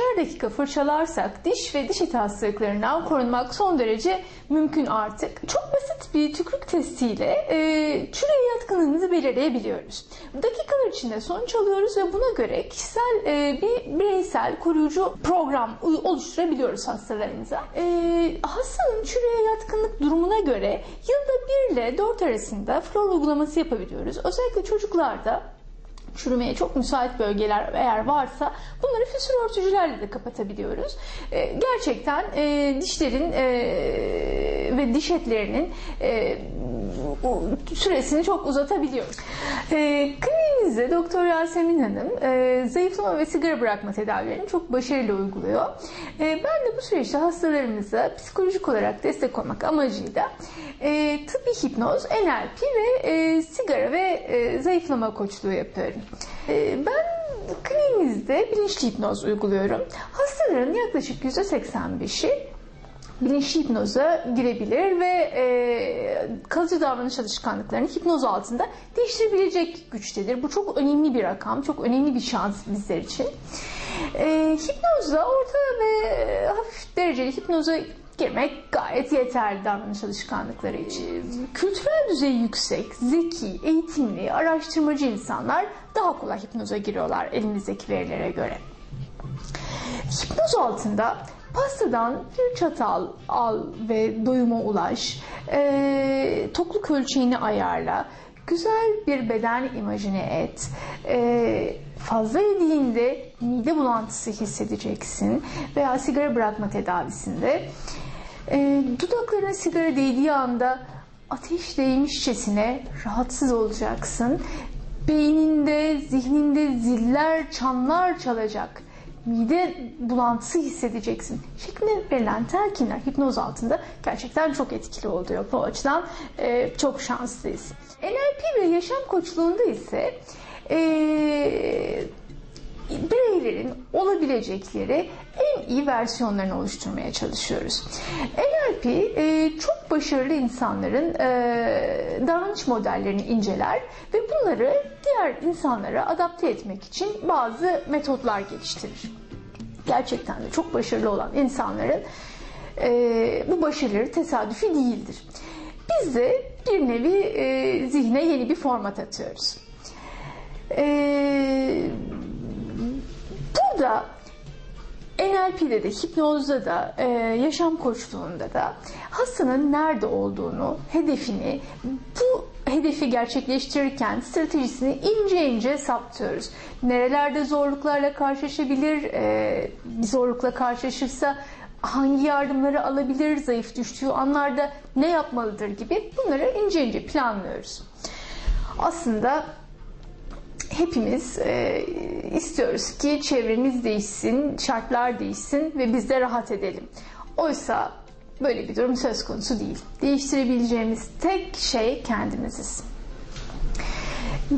ikişer dakika fırçalarsak diş ve diş eti hastalıklarından korunmak son derece mümkün artık. Çok basit bir tükürük testiyle e, çürüye yatkınlığınızı belirleyebiliyoruz. Dakikalar içinde sonuç alıyoruz ve buna göre kişisel e, bir bireysel koruyucu program oluşturabiliyoruz hastalarımıza. E, hastanın çürüye yatkınlık durumuna göre yılda 1 ile 4 arasında flor uygulaması yapabiliyoruz. Özellikle çocuklarda çürümeye çok müsait bölgeler eğer varsa bunları füsür örtücülerle de kapatabiliyoruz. Ee, gerçekten e, dişlerin e, ve diş etlerinin e, süresini çok uzatabiliyoruz. E, kliniğimizde Doktor Yasemin Hanım e, zayıflama ve sigara bırakma tedavilerini çok başarılı uyguluyor. E, ben de bu süreçte hastalarımıza psikolojik olarak destek olmak amacıyla e, tıbbi hipnoz, NLP ve e, sigara ve e, zayıflama koçluğu yapıyorum. E, ben kliniğimizde bilinçli hipnoz uyguluyorum. Hastaların yaklaşık %85'i bilinçli hipnoza girebilir ve e, kalıcı davranış alışkanlıklarını hipnoz altında değiştirebilecek güçtedir. Bu çok önemli bir rakam, çok önemli bir şans bizler için. E, hipnozda orta ve hafif dereceli hipnoza girmek gayet yeterli davranış alışkanlıkları için. Kültürel düzeyi yüksek, zeki, eğitimli, araştırmacı insanlar daha kolay hipnoza giriyorlar elimizdeki verilere göre. Hipnoz altında pastadan bir çatal al ve doyuma ulaş, e, tokluk ölçeğini ayarla, güzel bir beden imajine et, e, fazla yediğinde mide bulantısı hissedeceksin veya sigara bırakma tedavisinde e, dudaklarına sigara değdiği anda ateş değmişçesine rahatsız olacaksın. Beyninde, zihninde ziller, çanlar çalacak. Mide bulantısı hissedeceksin. Şeklinde verilen telkinler hipnoz altında gerçekten çok etkili oluyor. Bu açıdan e, çok şanslıyız. NLP ve yaşam koçluğunda ise e, bireylerin olabilecekleri en iyi versiyonlarını oluşturmaya çalışıyoruz. NLP e, çok başarılı insanların e, davranış modellerini inceler ve bunları diğer insanlara adapte etmek için bazı metotlar geliştirir. Gerçekten de çok başarılı olan insanların e, bu başarıları tesadüfi değildir. Biz de bir nevi zihne yeni bir format atıyoruz. Eee NLP'de de, hipnozda da, e, yaşam koçluğunda da hastanın nerede olduğunu, hedefini, bu hedefi gerçekleştirirken stratejisini ince ince saptıyoruz. Nerelerde zorluklarla karşılaşabilir, e, zorlukla karşılaşırsa hangi yardımları alabilir, zayıf düştüğü anlarda ne yapmalıdır gibi bunları ince ince planlıyoruz. Aslında hepimiz e, istiyoruz ki çevremiz değişsin, şartlar değişsin ve biz de rahat edelim. Oysa böyle bir durum söz konusu değil. Değiştirebileceğimiz tek şey kendimiziz.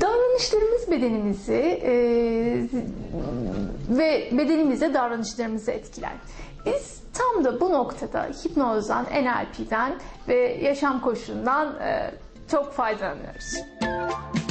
Davranışlarımız bedenimizi e, ve bedenimizde davranışlarımızı etkiler. Biz tam da bu noktada hipnozdan, NLP'den ve yaşam koşulundan e, çok faydalanıyoruz. Ben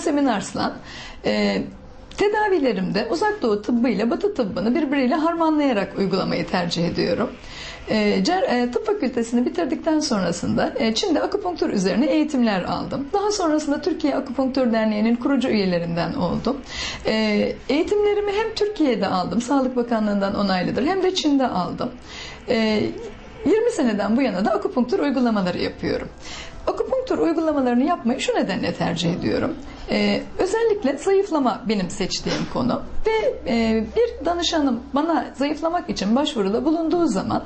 Yasemin Arslan. Ee, tedavilerimde uzak doğu tıbbı ile batı tıbbını birbiriyle harmanlayarak uygulamayı tercih ediyorum. Cer- e, tıp fakültesini bitirdikten sonrasında e, Çin'de akupunktur üzerine eğitimler aldım. Daha sonrasında Türkiye Akupunktur Derneği'nin kurucu üyelerinden oldum. Eğitimlerimi hem Türkiye'de aldım, Sağlık Bakanlığı'ndan onaylıdır, hem de Çin'de aldım. Ee, 20 seneden bu yana da akupunktur uygulamaları yapıyorum. Akupunktur uygulamalarını yapmayı şu nedenle tercih ediyorum. Ee, özellikle zayıflama benim seçtiğim konu ve e, bir danışanım bana zayıflamak için başvuruda bulunduğu zaman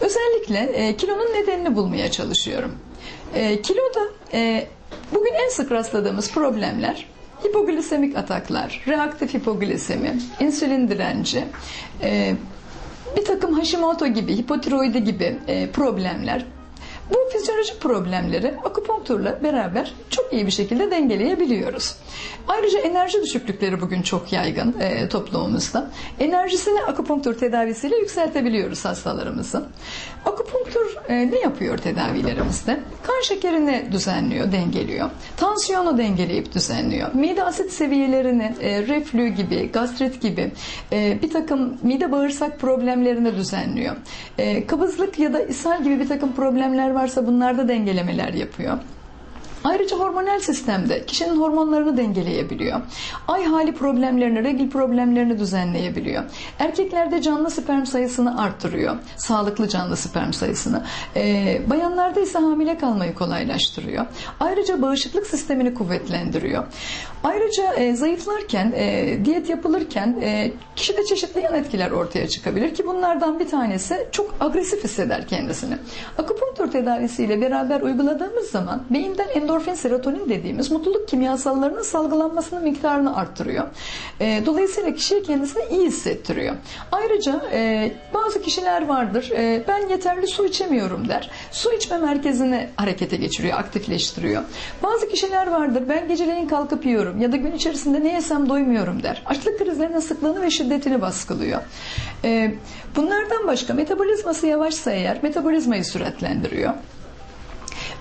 özellikle e, kilonun nedenini bulmaya çalışıyorum. E, kiloda e, bugün en sık rastladığımız problemler hipoglisemik ataklar, reaktif hipoglisemi, insülin direnci, e, bir takım Hashimoto gibi, hipotiroidi gibi e, problemler. Bu fizyolojik problemleri akupunkturla beraber çok iyi bir şekilde dengeleyebiliyoruz. Ayrıca enerji düşüklükleri bugün çok yaygın e, toplumumuzda. Enerjisini akupunktur tedavisiyle yükseltebiliyoruz hastalarımızın. Akupunktur e, ne yapıyor tedavilerimizde? Kan şekerini düzenliyor, dengeliyor. Tansiyonu dengeleyip düzenliyor. Mide asit seviyelerini, e, reflü gibi, gastrit gibi e, bir takım mide bağırsak problemlerini düzenliyor. E, kabızlık ya da ishal gibi bir takım problemler varsa bunlarda dengelemeler yapıyor. Ayrıca hormonal sistemde kişinin hormonlarını dengeleyebiliyor. Ay hali problemlerini, regl problemlerini düzenleyebiliyor. Erkeklerde canlı sperm sayısını arttırıyor. Sağlıklı canlı sperm sayısını. Ee, bayanlarda ise hamile kalmayı kolaylaştırıyor. Ayrıca bağışıklık sistemini kuvvetlendiriyor. Ayrıca e, zayıflarken, e, diyet yapılırken e, kişide çeşitli yan etkiler ortaya çıkabilir ki bunlardan bir tanesi çok agresif hisseder kendisini. Akupunktur tedavisiyle beraber uyguladığımız zaman beyinden endorfin, serotonin dediğimiz mutluluk kimyasallarının salgılanmasının miktarını arttırıyor. E, dolayısıyla kişiye kendisini iyi hissettiriyor. Ayrıca e, bazı kişiler vardır, e, ben yeterli su içemiyorum der. Su içme merkezini harekete geçiriyor, aktifleştiriyor. Bazı kişiler vardır, ben geceleyin kalkıp yiyorum ya da gün içerisinde ne yesem doymuyorum der. Açlık krizlerinin sıklığını ve şiddetini baskılıyor. E, bunlardan başka metabolizması yavaşsa eğer metabolizmayı süratlendiriyor.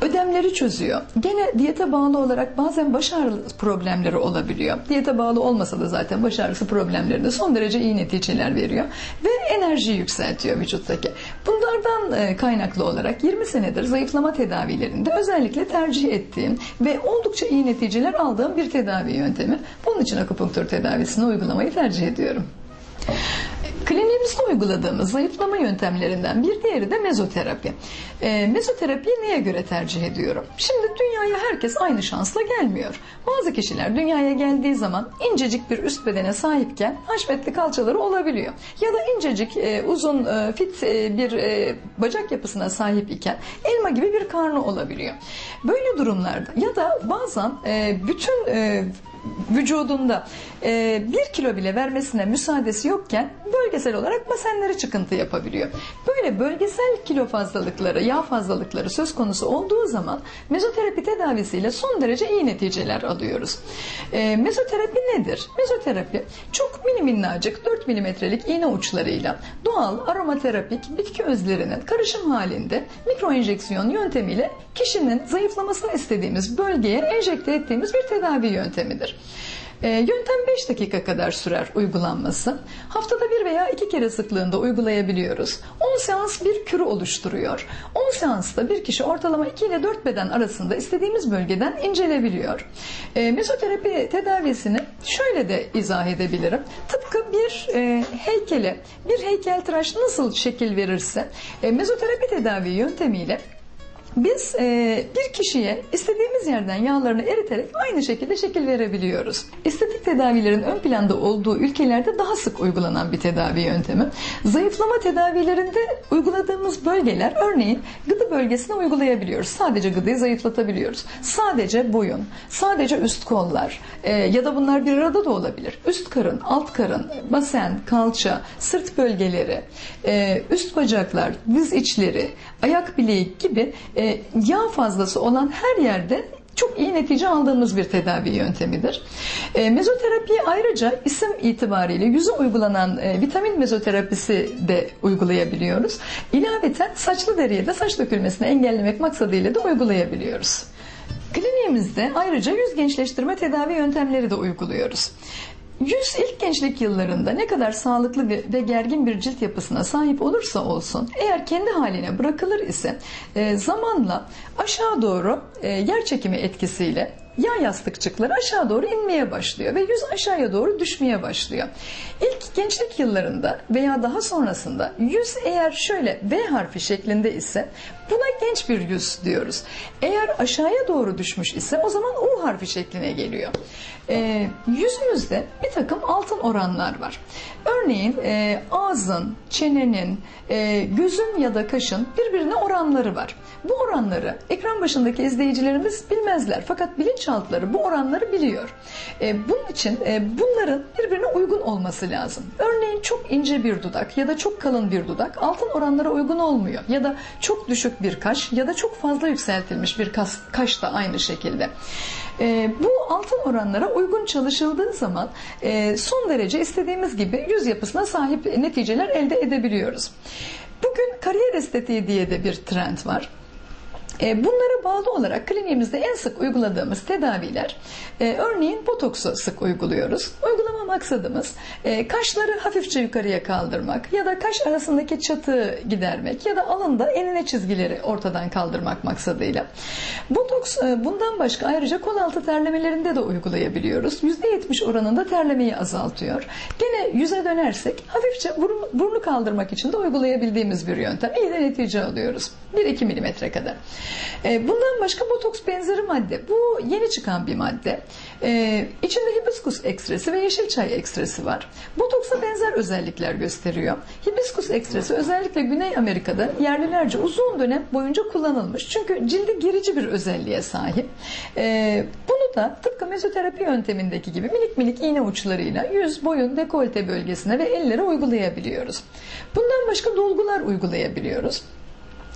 Ödemleri çözüyor. Gene diyete bağlı olarak bazen baş ağrısı problemleri olabiliyor. Diyete bağlı olmasa da zaten baş ağrısı problemlerinde son derece iyi neticeler veriyor. Ve enerjiyi yükseltiyor vücuttaki. Bunlardan e, kaynaklı olarak 20 senedir zayıflama tedavilerinde özellikle tercih ettiğim ve oldukça iyi neticeler aldığım bir tedavi yöntemi. Bunun için akupunktur tedavisini uygulamayı tercih ediyorum. Kliniğimizde uyguladığımız zayıflama yöntemlerinden bir diğeri de mezoterapi. E, mezoterapiyi neye göre tercih ediyorum? Şimdi dünyaya herkes aynı şansla gelmiyor. Bazı kişiler dünyaya geldiği zaman incecik bir üst bedene sahipken haşmetli kalçaları olabiliyor. Ya da incecik, e, uzun, e, fit e, bir e, bacak yapısına sahip iken elma gibi bir karnı olabiliyor. Böyle durumlarda ya da bazen e, bütün e, vücudunda e, bir kilo bile vermesine müsaadesi yokken bölgesel olarak basenleri çıkıntı yapabiliyor. Böyle bölgesel kilo fazlalıkları, yağ fazlalıkları söz konusu olduğu zaman mezoterapi tedavisiyle son derece iyi neticeler alıyoruz. E, mezoterapi nedir? Mezoterapi çok mini minnacık 4 milimetrelik iğne uçlarıyla doğal aromaterapik bitki özlerinin karışım halinde mikro enjeksiyon yöntemiyle kişinin zayıflamasını istediğimiz bölgeye enjekte ettiğimiz bir tedavi yöntemidir. E, yöntem 5 dakika kadar sürer uygulanması. Haftada bir veya iki kere sıklığında uygulayabiliyoruz. 10 seans bir kürü oluşturuyor. 10 seansta bir kişi ortalama 2 ile 4 beden arasında istediğimiz bölgeden incelebiliyor. E, mezoterapi tedavisini şöyle de izah edebilirim. Tıpkı bir e, heykele, bir heykeltıraş nasıl şekil verirse e, mezoterapi tedavi yöntemiyle biz e, bir kişiye istediğimiz yerden yağlarını eriterek aynı şekilde şekil verebiliyoruz. Estetik tedavilerin ön planda olduğu ülkelerde daha sık uygulanan bir tedavi yöntemi. Zayıflama tedavilerinde uyguladığımız bölgeler örneğin gıdı bölgesine uygulayabiliyoruz. Sadece gıdıyı zayıflatabiliyoruz. Sadece boyun, sadece üst kollar e, ya da bunlar bir arada da olabilir. Üst karın, alt karın, basen, kalça, sırt bölgeleri, e, üst bacaklar, diz içleri, ayak bileği gibi e, yağ fazlası olan her yerde çok iyi netice aldığımız bir tedavi yöntemidir. E, mezoterapiyi ayrıca isim itibariyle yüze uygulanan e, vitamin mezoterapisi de uygulayabiliyoruz. İlaveten saçlı deriye de saç dökülmesini engellemek maksadıyla da uygulayabiliyoruz. Kliniğimizde ayrıca yüz gençleştirme tedavi yöntemleri de uyguluyoruz. Yüz ilk gençlik yıllarında ne kadar sağlıklı ve gergin bir cilt yapısına sahip olursa olsun eğer kendi haline bırakılır ise e, zamanla aşağı doğru e, yer çekimi etkisiyle yağ yastıkçıkları aşağı doğru inmeye başlıyor ve yüz aşağıya doğru düşmeye başlıyor. İlk gençlik yıllarında veya daha sonrasında yüz eğer şöyle V harfi şeklinde ise buna genç bir yüz diyoruz. Eğer aşağıya doğru düşmüş ise o zaman U harfi şekline geliyor. Ee, yüzümüzde bir takım altın oranlar var. Örneğin e, ağzın, çenenin, e, gözün ya da kaşın birbirine oranları var. Bu oranları ekran başındaki izleyicilerimiz bilmezler. Fakat bilinçaltları bu oranları biliyor. E, bunun için e, bunların birbirine uygun olması lazım. Örneğin çok ince bir dudak ya da çok kalın bir dudak altın oranlara uygun olmuyor. Ya da çok düşük bir kaş ya da çok fazla yükseltilmiş bir kas, kaş da aynı şekilde. E, bu altın oranlara uygun çalışıldığı zaman e, son derece istediğimiz gibi yüz yapısına sahip neticeler elde edebiliyoruz. Bugün kariyer estetiği diye de bir trend var. E, Bunlara bağlı olarak kliniğimizde en sık uyguladığımız tedaviler, e, örneğin botoksu sık uyguluyoruz. Uygulama maksadımız e, kaşları hafifçe yukarıya kaldırmak ya da kaş arasındaki çatığı gidermek ya da alında enine çizgileri ortadan kaldırmak maksadıyla. Botoks bundan başka ayrıca kol altı terlemelerinde de uygulayabiliyoruz. %70 oranında terlemeyi azaltıyor. Gene yüze dönersek hafifçe burnu kaldırmak için de uygulayabildiğimiz bir yöntem. İyi de netice alıyoruz. 1-2 milimetre kadar. E, Bundan başka botoks benzeri madde. Bu yeni çıkan bir madde. E, içinde hibiskus ekstresi ve yeşil çay ekstresi var. Botoksa benzer özellikler gösteriyor. Hibiskus ekstresi özellikle Güney Amerika'da yerlilerce uzun dönem boyunca kullanılmış. Çünkü cildi gerici bir özelliğe sahip. E, bunu da tıpkı mezoterapi yöntemindeki gibi minik minik iğne uçlarıyla yüz, boyun, dekolte bölgesine ve ellere uygulayabiliyoruz. Bundan başka dolgular uygulayabiliyoruz.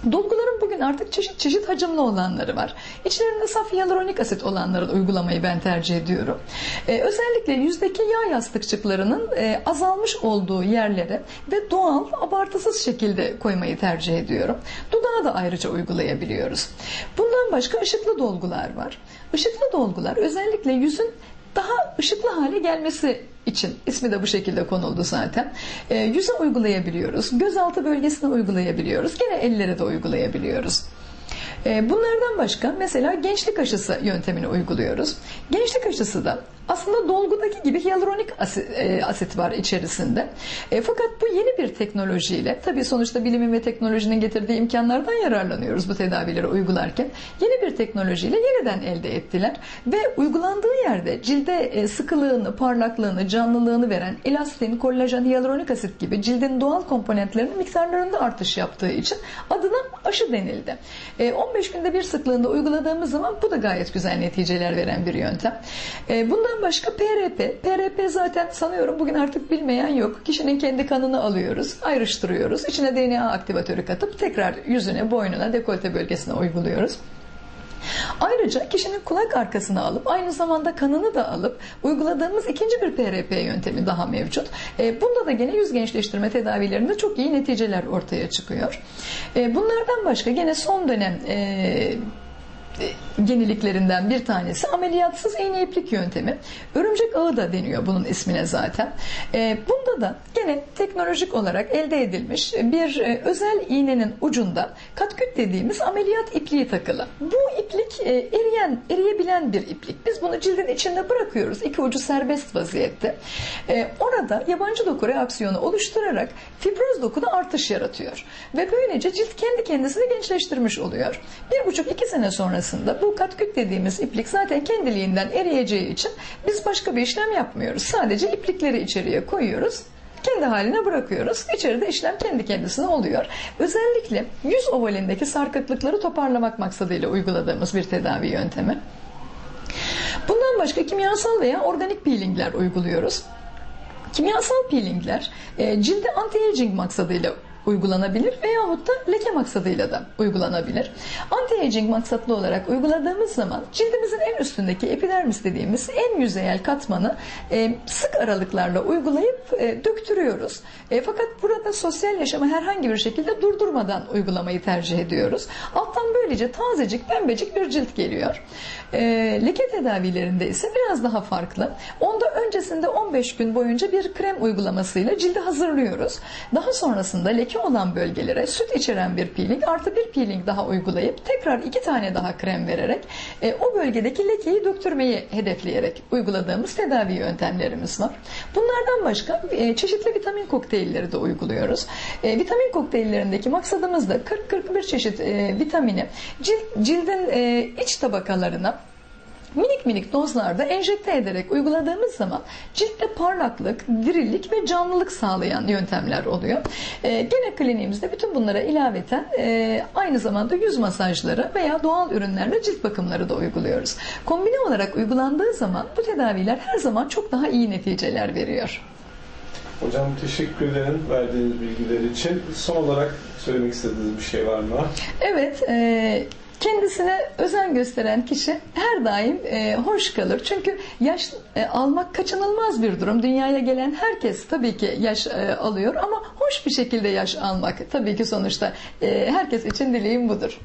Dolguların bugün artık çeşit çeşit hacimli olanları var. İçlerinde saf hyaluronik asit olanları uygulamayı ben tercih ediyorum. Ee, özellikle yüzdeki yağ yastıkçıklarının e, azalmış olduğu yerlere ve doğal, abartısız şekilde koymayı tercih ediyorum. Dudağı da ayrıca uygulayabiliyoruz. Bundan başka ışıklı dolgular var. Işıklı dolgular özellikle yüzün daha ışıklı hale gelmesi için ismi de bu şekilde konuldu zaten. E, yüze uygulayabiliyoruz. Gözaltı bölgesine uygulayabiliyoruz. Gene ellere de uygulayabiliyoruz. E, bunlardan başka mesela gençlik aşısı yöntemini uyguluyoruz. Gençlik aşısı da aslında dolgudaki gibi hyaluronik asit, e, asit var içerisinde. E, fakat bu yeni bir teknolojiyle, tabii sonuçta bilimin ve teknolojinin getirdiği imkanlardan yararlanıyoruz bu tedavileri uygularken. Yeni bir teknolojiyle yeniden elde ettiler ve uygulandığı yerde cilde e, sıkılığını, parlaklığını, canlılığını veren elastin, kolajen, hyaluronik asit gibi cildin doğal komponentlerinin miktarlarında artış yaptığı için adına aşı denildi. E, 15 günde bir sıklığında uyguladığımız zaman bu da gayet güzel neticeler veren bir yöntem. E, bundan başka PRP. PRP zaten sanıyorum bugün artık bilmeyen yok. Kişinin kendi kanını alıyoruz, ayrıştırıyoruz. İçine DNA aktivatörü katıp tekrar yüzüne, boynuna, dekolte bölgesine uyguluyoruz. Ayrıca kişinin kulak arkasına alıp aynı zamanda kanını da alıp uyguladığımız ikinci bir PRP yöntemi daha mevcut. E, bunda da gene yüz gençleştirme tedavilerinde çok iyi neticeler ortaya çıkıyor. E, bunlardan başka gene son dönem e, yeniliklerinden bir tanesi ameliyatsız iğne iplik yöntemi. Örümcek ağı da deniyor bunun ismine zaten. E, bunda da gene teknolojik olarak elde edilmiş bir e, özel iğnenin ucunda katküt dediğimiz ameliyat ipliği takılı. Bu iplik e, eriyen, eriyebilen bir iplik. Biz bunu cildin içinde bırakıyoruz. İki ucu serbest vaziyette. E, orada yabancı doku reaksiyonu oluşturarak fibroz dokuda artış yaratıyor. Ve böylece cilt kendi kendisini gençleştirmiş oluyor. Bir buçuk iki sene sonrasında bu katküt dediğimiz iplik zaten kendiliğinden eriyeceği için biz başka bir işlem yapmıyoruz. Sadece iplikleri içeriye koyuyoruz kendi haline bırakıyoruz. İçeride işlem kendi kendisine oluyor. Özellikle yüz ovalindeki sarkıklıkları toparlamak maksadıyla uyguladığımız bir tedavi yöntemi. Bundan başka kimyasal veya organik peelingler uyguluyoruz. Kimyasal peelingler e, cilde anti-aging maksadıyla uygulanabilir veyahut da leke maksadıyla da uygulanabilir. Anti-aging maksatlı olarak uyguladığımız zaman cildimizin en üstündeki epidermis dediğimiz en yüzeyel katmanı e, sık aralıklarla uygulayıp e, döktürüyoruz. E, fakat burada sosyal yaşamı herhangi bir şekilde durdurmadan uygulamayı tercih ediyoruz. Alttan böyle Böylece tazecik, pembecik bir cilt geliyor. Leke tedavilerinde ise biraz daha farklı. Onda öncesinde 15 gün boyunca bir krem uygulamasıyla cildi hazırlıyoruz. Daha sonrasında leke olan bölgelere süt içeren bir peeling artı bir peeling daha uygulayıp tekrar iki tane daha krem vererek e, o bölgedeki lekeyi döktürmeyi hedefleyerek uyguladığımız tedavi yöntemlerimiz var. Bunlardan başka e, çeşitli vitamin kokteylleri de uyguluyoruz. E, vitamin kokteyllerindeki maksadımız da 40-41 çeşit e, vitamini cilt, cildin e, iç tabakalarına minik minik dozlarda enjekte ederek uyguladığımız zaman ciltte parlaklık, dirilik ve canlılık sağlayan yöntemler oluyor. Ee, gene kliniğimizde bütün bunlara ilaveten e, aynı zamanda yüz masajları veya doğal ürünlerle cilt bakımları da uyguluyoruz. Kombine olarak uygulandığı zaman bu tedaviler her zaman çok daha iyi neticeler veriyor. Hocam teşekkür ederim verdiğiniz bilgiler için. Son olarak söylemek istediğiniz bir şey var mı? Evet, e, kendisine özen gösteren kişi her daim e, hoş kalır. Çünkü yaş e, almak kaçınılmaz bir durum. Dünyaya gelen herkes tabii ki yaş e, alıyor ama hoş bir şekilde yaş almak tabii ki sonuçta e, herkes için dileğim budur.